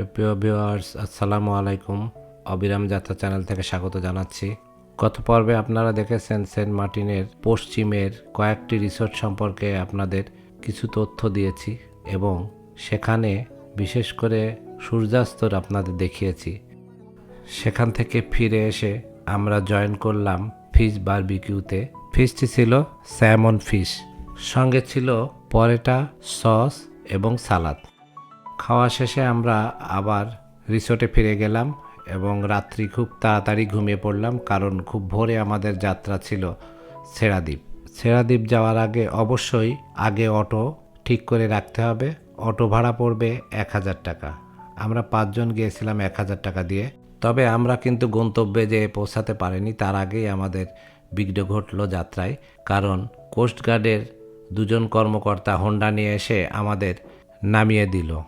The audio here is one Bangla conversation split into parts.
সুপ্রিয় ভিউয়ার্স আসসালামু আলাইকুম। অবিরাম যাত্রা চ্যানেল থেকে স্বাগত জানাচ্ছি। গত পর্বে আপনারা দেখেছেন সেন্ট মার্টিনের পশ্চিমের কয়েকটি রিসোর্ট সম্পর্কে আপনাদের কিছু তথ্য দিয়েছি এবং সেখানে বিশেষ করে সূর্যাস্তর আপনাদের দেখিয়েছি। সেখান থেকে ফিরে এসে আমরা জয়েন করলাম ফিশ বারবিকিউতে ফিশটি ছিল স্যামন ফিশ সঙ্গে ছিল পরেটা সস এবং সালাদ খাওয়া শেষে আমরা আবার রিসোর্টে ফিরে গেলাম এবং রাত্রি খুব তাড়াতাড়ি ঘুমিয়ে পড়লাম কারণ খুব ভোরে আমাদের যাত্রা ছিল সেরাদ্বীপ। সেরাদ্বীপ যাওয়ার আগে অবশ্যই আগে অটো ঠিক করে রাখতে হবে। অটো ভাড়া পড়বে এক হাজার টাকা। আমরা পাঁচজন গিয়েছিলাম এক হাজার টাকা দিয়ে। তবে আমরা কিন্তু গন্তব্যে যে পৌঁছাতে পারিনি, তার আগেই আমাদের বিঘ্ন ঘটলো যাত্রায়। কারণ কোস্টগার্ডের দুজন কর্মকর্তা হোন্ডা নিয়ে এসে আমাদের নামিয়ে দিল।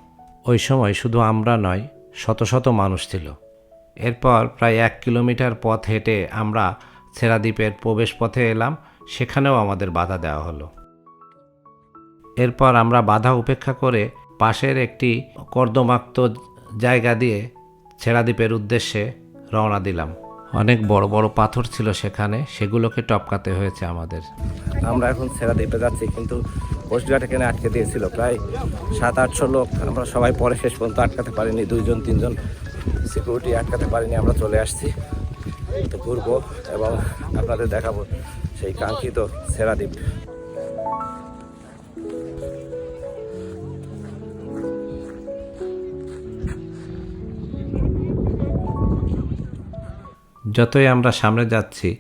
ওই সময় শুধু আমরা নয়, শত শত মানুষ ছিল। এরপর প্রায় এক কিলোমিটার পথ হেঁটে আমরা সেরাদ্বীপের প্রবেশ পথে এলাম, সেখানেও আমাদের বাধা দেওয়া হলো। এরপর আমরা বাধা উপেক্ষা করে পাশের একটি কর্দমাক্ত জায়গা দিয়ে ছেড়াদ্বীপের উদ্দেশ্যে রওনা দিলাম। অনেক বড় বড় পাথর ছিল সেখানে, সেগুলোকে টপকাতে হয়েছে আমাদের। আমরা এখন সেরা দ্বীপে যাচ্ছি, কিন্তু কোস্টগার্ড এখানে আটকে দিয়েছিল? প্রায় সাত আটশো লোক, আমরা সবাই পরে শেষ পর্যন্ত আটকাতে পারিনি, দুইজন, তিনজন সিকিউরিটি আটকাতে পারিনি, আমরা চলে আসছি। ঘুরবো এবং আপনাদের দেখাবো সেই কাঙ্ক্ষিত সেরা দ্বীপ। যতই আমরা সামনে যাচ্ছি,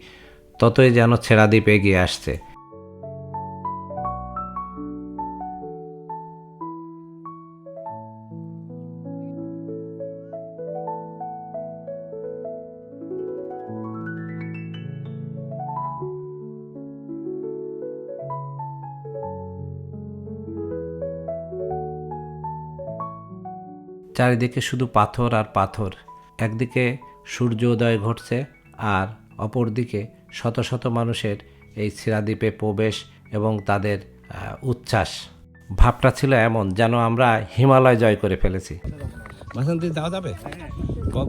ততই যেন ছেঁড়া দ্বীপ এগিয়ে আসছে। চারিদিকে শুধু পাথর আর পাথর। একদিকে সূর্য উদয় ঘটছে আর অপরদিকে শত শত মানুষের এই সিরাদ্বীপে প্রবেশ এবং তাদের উচ্ছ্বাস। ভাবটা ছিল এমন যেন আমরা হিমালয় জয় করে ফেলেছি। বাসন্তী যাওয়া যাবে?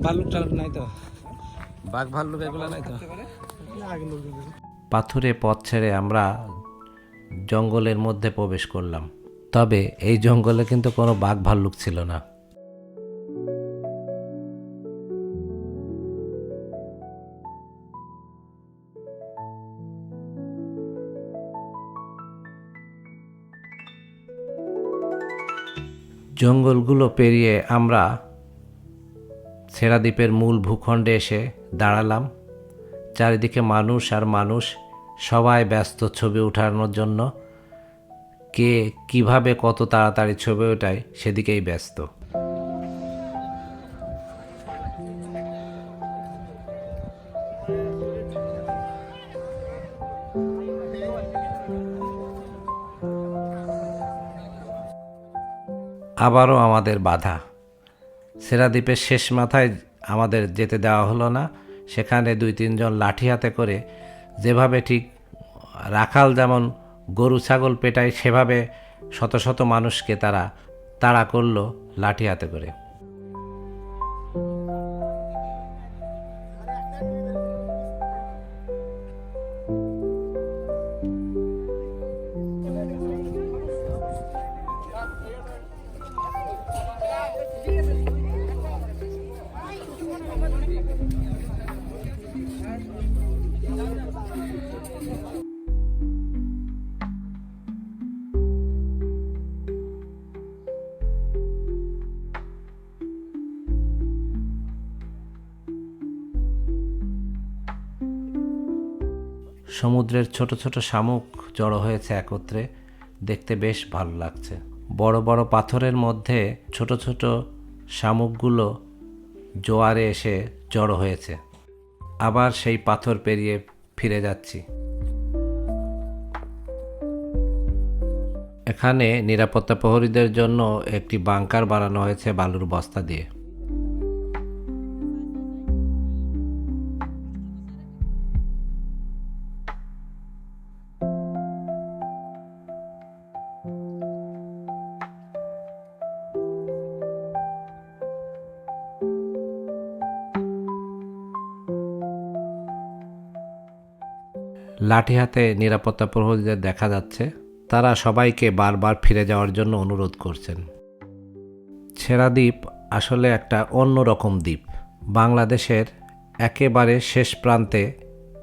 ভাল্লুক নাই তো? বাঘ ভাল্লুক এগুলো নাই তো? পাথুরে পথ ছেড়ে আমরা জঙ্গলের মধ্যে প্রবেশ করলাম। তবে এই জঙ্গলে কিন্তু কোনো বাঘ ভাল্লুক ছিল না। জঙ্গলগুলো পেরিয়ে আমরা সেরাদ্বীপের মূল ভূখণ্ডে এসে দাঁড়ালাম। চারিদিকে মানুষ আর মানুষ সবাই ব্যস্ত ছবি উঠানোর জন্য। কে কীভাবে কত তাড়াতাড়ি ছবি ওঠায় সেদিকেই ব্যস্ত। আবারও আমাদের বাধা। সেরাদ্বীপের শেষ মাথায় আমাদের যেতে দেওয়া হলো না। সেখানে দুই, তিনজন লাঠি হাতে করে যেভাবে ঠিক রাখাল যেমন গরু, ছাগল পেটায়, সেভাবে শত শত মানুষকে তারা তাড়া করল লাঠি হাতে করে। সমুদ্রের ছোট ছোট শামুক জড়ো হয়েছে একত্রে। দেখতে বেশ ভালো লাগছে। বড় বড় পাথরের মধ্যে ছোট ছোট শামুকগুলো জোয়ারে এসে জড়ো হয়েছে। আবার সেই পাথর পেরিয়ে ফিরে যাচ্ছি। এখানে নিরাপত্তা প্রহরীদের জন্য একটি বাংকার বানানো হয়েছে বালুর বস্তা দিয়ে। লাঠি হাতে নিরাপত্তা প্রহরীদের দেখা যাচ্ছে, তারা সবাইকে বারবার ফিরে যাওয়ার জন্য অনুরোধ করছেন। ছেড়া দ্বীপ আসলে একটা অন্যরকম দ্বীপ। বাংলাদেশের একেবারে শেষ প্রান্তে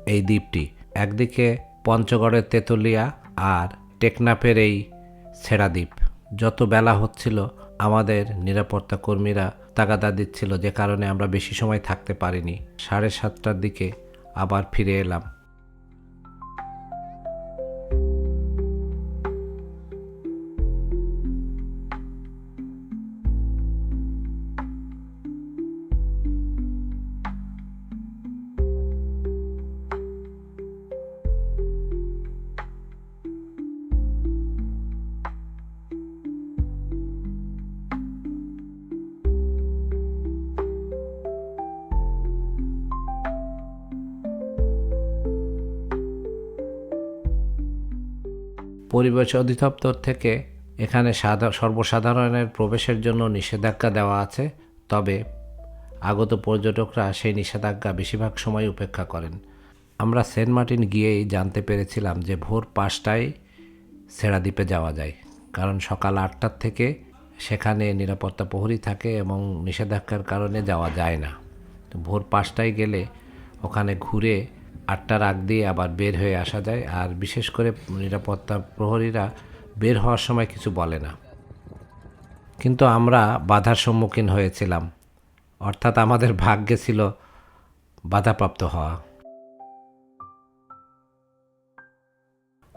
এই দ্বীপটি, একদিকে পঞ্চগড়ের তেঁতুলিয়া আর টেকনাফের এই ছেড়া দ্বীপ। যত বেলা হচ্ছিল, আমাদের নিরাপত্তা কর্মীরা তাগাদা দিচ্ছিল যে কারণে আমরা বেশি সময় থাকতে পারিনি। সাড়ে সাতটার দিকে আবার ফিরে এলাম। পরিবেশ অধিদপ্তর থেকে এখানে সাধা, সর্বসাধারণের প্রবেশের জন্য নিষেধাজ্ঞা দেওয়া আছে, তবে আগত পর্যটকরা সেই নিষেধাজ্ঞা বেশিরভাগ সময় উপেক্ষা করেন। আমরা সেন্ট মার্টিন গিয়েই জানতে পেরেছিলাম যে ভোর পাঁচটায় সেরাদ্বীপে যাওয়া যায়, কারণ সকাল আটটার থেকে সেখানে নিরাপত্তা প্রহরী থাকে এবং নিষেধাজ্ঞার কারণে যাওয়া যায় না। তো ভোর পাঁচটায় গেলে ওখানে ঘুরে আটটার আগ দিয়ে আবার বের হয়ে আসা যায়। আর বিশেষ করে নিরাপত্তা প্রহরীরা বের হওয়ার সময় কিছু বলে না। কিন্তু আমরা বাধার সম্মুখীন হয়েছিলাম। অর্থাৎ আমাদের ভাগ্যে ছিল বাধাপ্রাপ্ত হওয়া।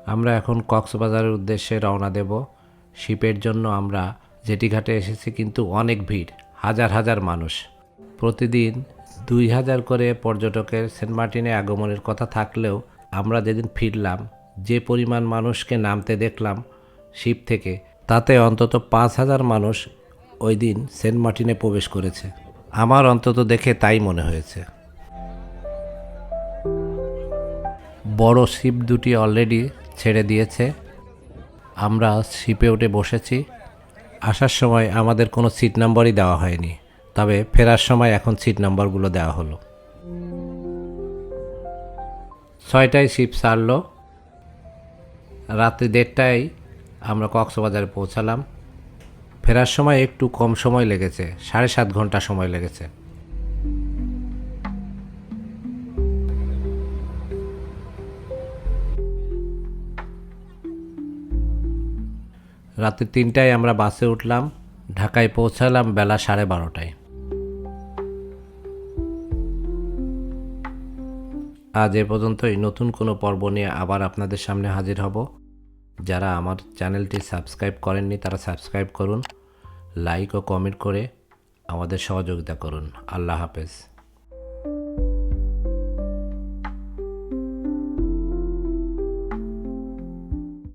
আমরা এখন কক্সবাজারের উদ্দেশ্যে রওনা দেব। শিপের জন্য আমরা জেটিঘাটে এসেছি, কিন্তু অনেক ভিড়, হাজার হাজার মানুষ। প্রতিদিন দুই হাজার করে পর্যটকের সেন্ট মার্টিনে আগমনের কথা থাকলেও আমরা যেদিন ফিরলাম, যে পরিমাণ মানুষকে নামতে দেখলাম শিপ থেকে, তাতে অন্তত পাঁচ হাজার মানুষ ওই দিন সেন্ট মার্টিনে প্রবেশ করেছে। আমার অন্তত দেখে তাই মনে হয়েছে। বড় শিপ দুটি অলরেডি ছেড়ে দিয়েছে। আমরা শিপে উঠে বসেছি। আসার সময় আমাদের কোনো সিট নাম্বারই দেওয়া হয়নি। তবে ফেরার সময় এখন সিট নাম্বারগুলো দেওয়া হলো। ছয়টায় শিপ ছাড়লো। রাত্রি দেড়টায় আমরা কক্সবাজারে পৌঁছালাম। ফেরার সময় একটু কম সময় লেগেছে, সাড়ে সাত ঘণ্টা সময় লেগেছে। রাত্রি তিনটায় আমরা বাসে উঠলাম, ঢাকায় পৌঁছালাম বেলা সাড়ে বারোটায়। আজ এ পর্যন্ত এই নতুন কোনো পর্ব নিয়ে আবার আপনাদের সামনে হাজির হব। যারা আমার চ্যানেলটি সাবস্ক্রাইব করেননি, তারা সাবস্ক্রাইব করুন, লাইক ও কমেন্ট করে আমাদের সহযোগিতা করুন। আল্লাহ হাফেজ।